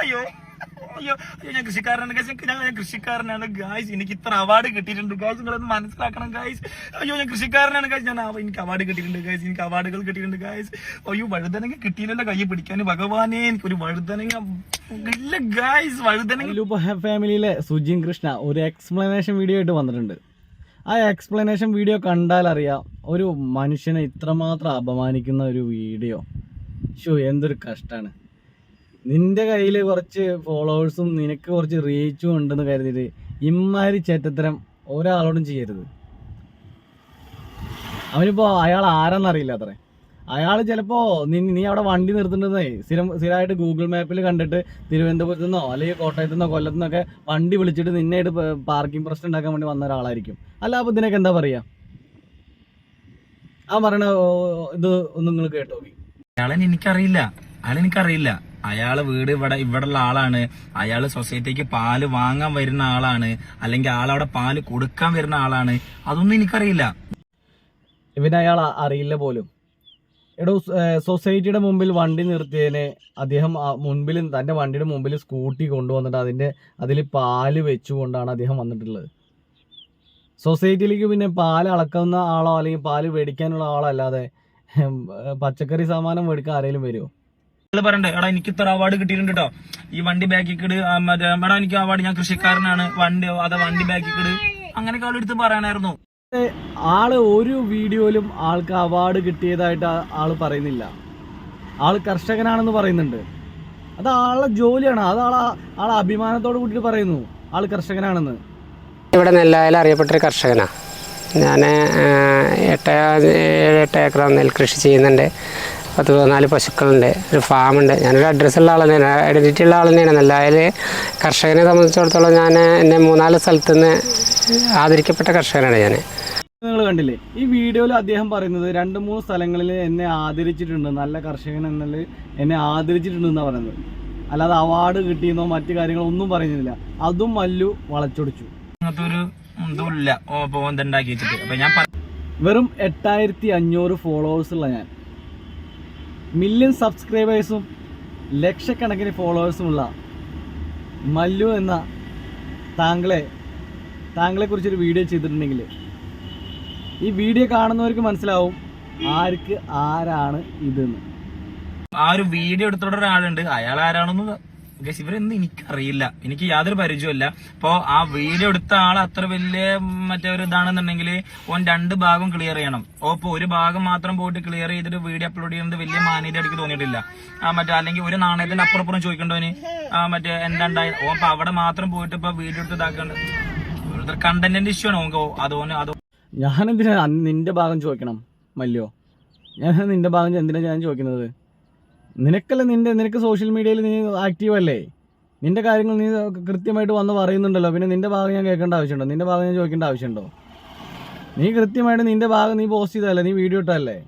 അയ്യോ അയ്യോ അയ്യോ ഞാൻ കൃഷിക്കാരനാണ്. ഗൈസ് ഞാൻ ഞാൻ കൃഷിക്കാരനാണ്. ഗായ്സ് എനിക്ക് ഇത്ര അവാർഡ് കിട്ടിയിട്ടുണ്ട്. ഗായ്സ് നിങ്ങളൊന്ന് മനസ്സിലാക്കണം ഗായ്സ് അയ്യോ ഞാൻ കൃഷിക്കാരനാണ്. ഗായ്സ് ഞാൻ എനിക്ക് അവാർഡ് കിട്ടിയിട്ടുണ്ട് ഗായ്സ് എനിക്ക് അവാർഡുകൾ കിട്ടിയിട്ടുണ്ട് ഗായ്സ് അയ്യോ വഴുതനങ്ങ കിട്ടിയില്ല കൈ പിടിക്കാൻ. ഭഗവാനെ എനിക്കൊരു വഴുതനങ്ങ. ഇല്ല ഗായ്സ് വഴുതനങ്ങ. ഫാമിലിയിലെ സുജിൻ കൃഷ്ണ ഒരു എക്സ്പ്ലനേഷൻ വീഡിയോ ആയിട്ട് വന്നിട്ടുണ്ട്. ആ എക്സ്പ്ലനേഷൻ വീഡിയോ കണ്ടാൽ അറിയാം ഒരു മനുഷ്യനെ ഇത്രമാത്രം അപമാനിക്കുന്ന ഒരു വീഡിയോ ഷോ എന്തൊരു കഷ്ടമാണ് നിന്റെ കയ്യിൽ കുറച്ച് ഫോളോവേഴ്സും നിനക്ക് കുറച്ച് റീച്ചും ഉണ്ടെന്ന് കരുതിയിട്ട് ഇമ്മാതിരി ചേറ്റത്തരം ഒരാളോടും ചെയ്യരുത്. അവനിപ്പോൾ അയാൾ ആരാന്നറിയില്ല അത്രേ. അയാൾ ചിലപ്പോ നീ നീ അവിടെ വണ്ടി നിർത്തുന്നതേ സ്ഥിരം സ്ഥിരമായിട്ട് ഗൂഗിൾ മാപ്പിൽ കണ്ടിട്ട് തിരുവനന്തപുരത്ത് നിന്നോ അല്ലെങ്കിൽ കോട്ടയത്ത് നിന്നോ കൊല്ലത്തു നിന്നൊക്കെ വണ്ടി വിളിച്ചിട്ട് നിന്നായിട്ട് പാർക്കിംഗ് പ്രശ്നം ഉണ്ടാക്കാൻ വേണ്ടി വന്ന ഒരാളായിരിക്കും. അല്ല അപ്പോൾ ഇതിനൊക്കെ എന്താ പറയാ? ആ പറയണ ഇത് ഒന്ന് നിങ്ങൾ കേട്ടോ അയാളെ എനിക്കറിയില്ല അയാളെ എനിക്കറിയില്ല അയാളെ വീട് ഇവിടെ ഇവിടെ ഉള്ള ആളാണ് അയാൾ സൊസൈറ്റിക്ക് പാൽ വാങ്ങാൻ വരുന്ന ആളാണ്. അല്ലെങ്കിൽ ആളവിടെ പാൽ കൊടുക്കാൻ വരുന്ന ആളാണ്. അതൊന്നും എനിക്കറിയില്ല. ഇവനെ അയാൾ അറിയില്ല പോലും. എടോ സൊസൈറ്റിയുടെ മുമ്പിൽ വണ്ടി നിർത്തിയതിന് അദ്ദേഹം മുൻപിൽ തന്റെ വണ്ടിയുടെ മുമ്പിൽ സ്കൂട്ടി കൊണ്ടുവന്നിട്ട് അതിന്റെ അതിൽ പാൽ വെച്ചുകൊണ്ടാണ് അദ്ദേഹം വന്നിട്ടുള്ളത്. സൊസൈറ്റിയിലേക്ക് പിന്നെ പാൽ അളക്കുന്ന ആളോ അല്ലെങ്കിൽ പാൽ മേടിക്കാനുള്ള ആളോ അല്ലാതെ പച്ചക്കറി സാമാനം മേടിക്കാൻ ആരെങ്കിലും വരുമോ പറയണ്ടേ എടാ എനിക്ക് ഇത്ര അവാർഡ് കിട്ടിയിട്ടുണ്ട് കേട്ടോ ഈ വണ്ടി ബാക്കിൽ കിട് മറ്റേ എടാ എനിക്ക് അവാർഡ് ഞാൻ കൃഷിക്കാരനാണ് വണ്ടി അതെ വണ്ടി ബാക്കിൽ കിട് അങ്ങനെയൊക്കെ അവളെടുത്ത് പറയണായിരുന്നു. ആൾ ഒരു വീഡിയോയിലും ആൾക്ക് അവാർഡ് കിട്ടിയതായിട്ട് ആൾ പറയുന്നില്ല. ആൾ കർഷകനാണെന്ന് പറയുന്നുണ്ട്. അത് ആളുടെ ജോലിയാണ്. അത് ആളെ ആളെ അഭിമാനത്തോട് കൂട്ടിയിട്ട് പറയുന്നു ആൾ കർഷകനാണെന്ന്. ഇവിടെ നെല്ലായാലും അറിയപ്പെട്ടൊരു കർഷകനാണ് ഞാൻ എട്ട് ഏഴ് എട്ട് ഏക്കർ നെൽകൃഷി ചെയ്യുന്നുണ്ട്. പത്ത് പതിനാല് പശുക്കളുണ്ട്. ഒരു ഫാമുണ്ട്. ഞാനൊരു അഡ്രസ്സുള്ള ആൾ തന്നെയാണ്. ഐഡന്റിറ്റി ഉള്ള ആൾ തന്നെയാണ്. അല്ലാതെ കർഷകനെ സംബന്ധിച്ചിടത്തോളം ഞാൻ എന്നെ മൂന്നാൽ സ്ഥലത്തു നിന്ന് ആദരിക്കപ്പെട്ട കർഷകനാണ് ഞാൻ നിങ്ങൾ കണ്ടില്ലേ? ഈ വീഡിയോയിൽ അദ്ദേഹം പറയുന്നത് രണ്ട് മൂന്ന് സ്ഥലങ്ങളിൽ എന്നെ ആദരിച്ചിട്ടുണ്ട്. നല്ല കർഷകൻ എന്നുള്ളത് എന്നെ ആദരിച്ചിട്ടുണ്ടെന്നാണ് പറയുന്നത്. അല്ലാതെ അവാർഡ് കിട്ടിയെന്നോ മറ്റു കാര്യങ്ങളോ ഒന്നും പറയുന്നില്ല. അതും മല്ലു വളച്ചൊടിച്ചു. അങ്ങനത്തെ ഒരു ഇതും ഇല്ല. ഓ അപ്പൊ എന്തുണ്ടാക്കി വെച്ചിട്ട്. അപ്പൊ ഞാൻ വെറും എട്ടായിരത്തി അഞ്ഞൂറ് ഫോളോവേഴ്സ് ഉള്ള ഞാൻ. മില്യൺ സബ്സ്ക്രൈബേഴ്സും ലക്ഷക്കണക്കിന് ഫോളോവേഴ്സുമുള്ള മല്ലു എന്ന താങ്കളെ താങ്കളെ കുറിച്ചൊരു വീഡിയോ ചെയ്തിട്ടുണ്ടെങ്കിൽ ഈ വീഡിയോ കാണുന്നവർക്ക് മനസ്സിലാവും ആർക്ക് ആരാണ് ഇതെന്ന്. ആ ഒരു വീഡിയോ എടുത്തോടെ ഒരാളുണ്ട് അയാൾ ആരാണെന്ന് ഗൈസ് ഇവരൊന്നും എനിക്കറിയില്ല. എനിക്ക് യാതൊരു പരിചയമില്ല അപ്പോ ആ വീഡിയോ എടുത്ത ആൾ അത്ര വലിയ മറ്റേ ഒരു ഇതാണെന്നുണ്ടെങ്കിൽ ഓൻ രണ്ട് ഭാഗം ക്ലിയർ ചെയ്യണം. ഓ ഒരു ഭാഗം മാത്രം പോയിട്ട് ക്ലിയർ ചെയ്തിട്ട് വീഡിയോ അപ്ലോഡ് ചെയ്യുന്നത് വലിയ മാന്യത എനിക്ക് തോന്നിയിട്ടില്ല. ആ മറ്റേ അല്ലെങ്കിൽ ഒരു നാണയത്തിന്റെ അപ്പുറപ്പുറം ചോദിക്കണ്ടോന് ആ മറ്റേ എന്താണ്ടായി? ഓ അപ്പൊ അവിടെ മാത്രം പോയിട്ട് ഇപ്പൊ വീഡിയോ എടുത്ത് ഇതാക്കണ്ട കണ്ടന്റിന്റെ ഇഷ്യൂ ആണ് ഓങ്കോ അതോ അതോ ഞാനെന്തിനാ നിന്റെ ഭാഗം ചോദിക്കണം മല്ലിയോ? ഞാൻ നിന്റെ ഭാഗം എന്തിനാ ഞാൻ ചോദിക്കുന്നത്? നിനക്കല്ല നിന്റെ നിനക്ക് സോഷ്യൽ മീഡിയയിൽ നീ ആക്റ്റീവ് അല്ലേ? നിന്റെ കാര്യങ്ങൾ നീ കൃത്യമായിട്ട് വന്ന് പറയുന്നുണ്ടല്ലോ. പിന്നെ നിന്റെ ഭാഗം ഞാൻ കേൾക്കേണ്ട ആവശ്യമുണ്ടോ? നിന്റെ ഭാഗം ഞാൻ ചോദിക്കേണ്ട ആവശ്യമുണ്ടോ? നീ കൃത്യമായിട്ട് നിന്റെ ഭാഗം നീ പോസ്റ്റ് ചെയ്തതല്ലേ? നീ വീഡിയോ ഇട്ടല്ലേ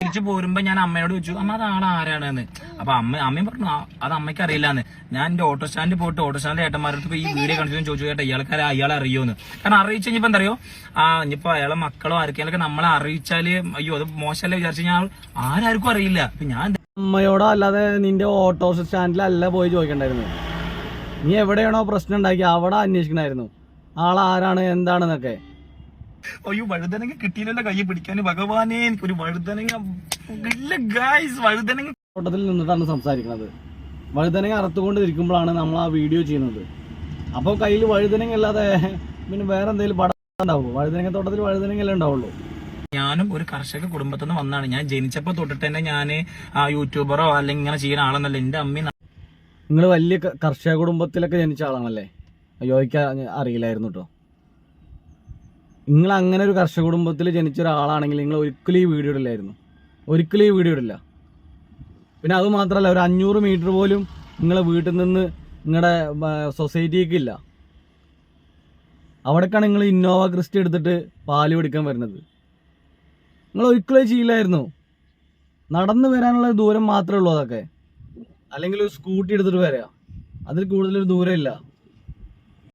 തിരിച്ചു പോരുമ്പോ ഞാൻ അമ്മയോട് ചോദിച്ചു അമ്മ അത് ആൾ ആരാണെന്ന്? അപ്പൊ അമ്മ അമ്മയും പറഞ്ഞു അത് അമ്മയ്ക്ക് അറിയില്ലാന്ന്. ഞാൻ എന്റെ ഓട്ടോ സ്റ്റാൻഡിൽ പോയിട്ട് ഓട്ടോ സ്റ്റാൻഡിൽ ഏട്ടന്മാരുടെ ഈ വീഡിയോ കണ്ടിട്ട് ചോദിച്ചു ചേട്ടാ ഇയാൾക്കാരെ അയാളെ അറിയോന്ന്? കാരണം അറിയിച്ചു കഴിഞ്ഞപ്പോ എന്താ അറിയോ? ആ ഇനിയിപ്പോ അയാളെ മക്കളോ ആർക്കെങ്കിലും നമ്മളെ അറിയിച്ചാൽ അയ്യോ അത് മോശമല്ലേ? വിചാരിച്ചു കഴിഞ്ഞാൽ ആരാർക്കും അറിയില്ല. ഞാൻ അമ്മയോടോ അല്ലാതെ നിന്റെ ഓട്ടോ സ്റ്റാൻഡിലല്ല പോയി ചോദിക്കണ്ടായിരുന്നു. നീ എവിടെയാണോ പ്രശ്നം ഉണ്ടാക്കി അവിടെ അന്വേഷിക്കണമായിരുന്നു ആളാരാണ് എന്താണെന്നൊക്കെ. അയ്യോ വഴുതനങ്ങ കൈ പിടിക്കാൻ. ഭഗവാനെ എനിക്കൊരു വഴുതനങ്ങ. ഇല്ല ഗായ്സ് വഴുതനങ്ങ. ഓട്ടത്തിൽ നിന്നിട്ടാണ് സംസാരിക്കുന്നത്. വഴുതനങ്ങ അറുത്തുകൊണ്ട് ഇരിക്കുമ്പോഴാണ് നമ്മൾ ആ വീഡിയോ ചെയ്യുന്നത്. അപ്പോൾ കയ്യിൽ വഴുതനങ്ങ അല്ലാതെ പിന്നെ വേറെ എന്തെങ്കിലും പടം ഉണ്ടാവുമോ? വഴുതനങ്ങ തോട്ടത്തിൽ വഴുതനങ്ങ അല്ലേ ഉണ്ടാവുള്ളൂ. ഞാനും ഒരു കർഷക കുടുംബത്തിൽ നിന്ന് വന്നാണ്. ഞാൻ ജനിച്ചപ്പോൾ തൊട്ടിട്ട് തന്നെ ഞാൻ ആ യൂട്യൂബറോ അല്ലെങ്കിൽ ഇങ്ങനെ ചെയ്യുന്ന ആളെന്നല്ല. എന്റെ അമ്മ നിങ്ങൾ വലിയ കർഷക കുടുംബത്തിലൊക്കെ ജനിച്ച ആളാണല്ലേ? അയ്യോയ്ക്ക് അറിയില്ലായിരുന്നു കേട്ടോ നിങ്ങൾ അങ്ങനെ ഒരു കർഷക കുടുംബത്തിൽ ജനിച്ച ഒരാളാണെങ്കിൽ നിങ്ങൾ ഒരിക്കലും ഈ വീഡിയോ ഇടില്ലായിരുന്നു. ഒരിക്കലും ഈ വീഡിയോ ഇടില്ല. പിന്നെ അത് മാത്രമല്ല ഒരു അഞ്ഞൂറ് മീറ്റർ പോലും നിങ്ങളെ വീട്ടിൽ നിന്ന് നിങ്ങളുടെ സൊസൈറ്റിക്ക് ഇല്ല. അവിടേക്കാണ് നിങ്ങൾ ഇന്നോവ ക്രിസ്റ്റി എടുത്തിട്ട് പാൽ പിടിക്കാൻ വരുന്നത്. നിങ്ങൾ ഒരിക്കലും ചെയ്യില്ലായിരുന്നു. നടന്നു വരാനുള്ള ദൂരം മാത്രമേ ഉള്ളൂ അതൊക്കെ. അല്ലെങ്കിൽ ഒരു സ്കൂട്ടി എടുത്തിട്ട് വരാം. അതിൽ കൂടുതലൊരു ദൂരമില്ല.